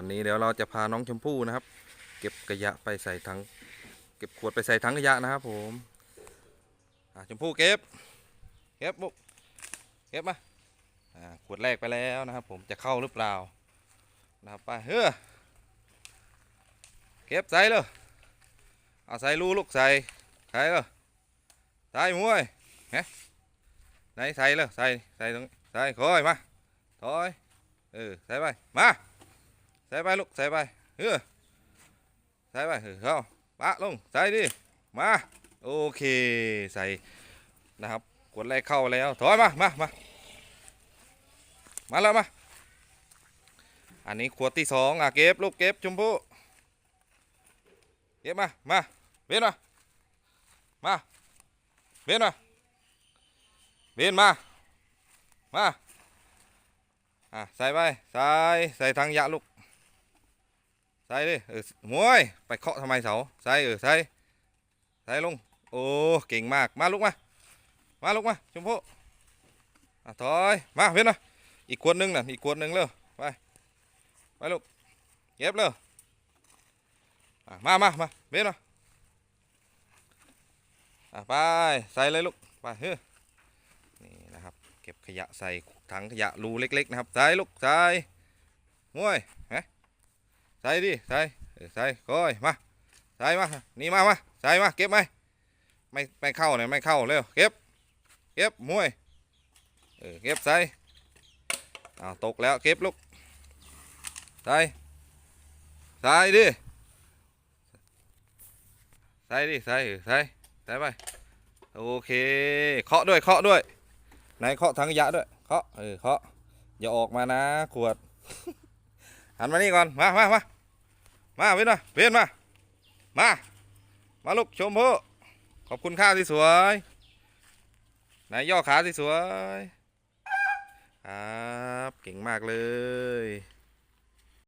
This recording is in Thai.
วันนี้เดี๋ยวเราจะพาน้องชมพู่นะครับ เก็บขยะไปใส่ถังเก็บขวดไปใส่ถังขยะนะครับผมชมพู่เก็บเก็บบุกเก็บมาขวดแรกไปแล้วนะครับ ผมจะเข้าหรือเปล่านะครับไปเฮ้อเก็บใส่เลยเอาใส่รูลูกใส่ใส่เลยใส่มวยเฮ้ไหนใส่เลยใส่ใส่ตรงใส่คอยมาถอยเออใส่ไปมา ใส่ไปลูกใส่ไปเฮ้อใส่ไปเออเข้าปะลงใส่ดิมาโอเคใส่นะครับขวดแรกเข้าแล้วถอยมามามามาแล้วมาอันนี้ขวดที่สองอะเก็บลูกเก็บชมพู่เก็บมามาเวียนมามาเวียนมาเวียนมามาอะใส่ไปใส่ใส่ทางยะลูก ใส่ดิเออมวยไปเคาะทำไมเสาใส่เออใส่ใส่ลงโอ้เก่งมากมาลูกมามาลูกมาชมพู่อะถอยมาเวียนมาอีกขวดหนึงน่ะอีกขวดหนึงเร็วไปไปลูกเก็บเร็วอะมามามาเวียนมาอะไปใส่เลยลูกไปเฮ้ยนี่นะครับเก็บขยะใส่ถังขยะรูเล็กๆนะครับใส่ลูกใส่มวยฮะ ส่ดิใส่ใส่คอยมาใส่มานี่มามาใส่มาเก็บไหมไม่ไม่เข้าเนี่ยไม่เข้าเร็วเก็บเก็บมวยเออเก็บใส่อ้าวตกแล้วเก็บลูกใส่ใส่ดิใส่ดิใส่ใส่ใส่ไปโอเคเคาะด้วยเคาะด้วยไหนเคาะถังยะด้วยเคาะเออเคาะอย่าออกมานะขวดหันมานี่ก่อนมามามา มาเว้นมาเว้นมา มา มาลูกชมพู่ขอบคุณข้าวที่สวยไหนย่อขาที่สวย ครับ เก่งมากเลย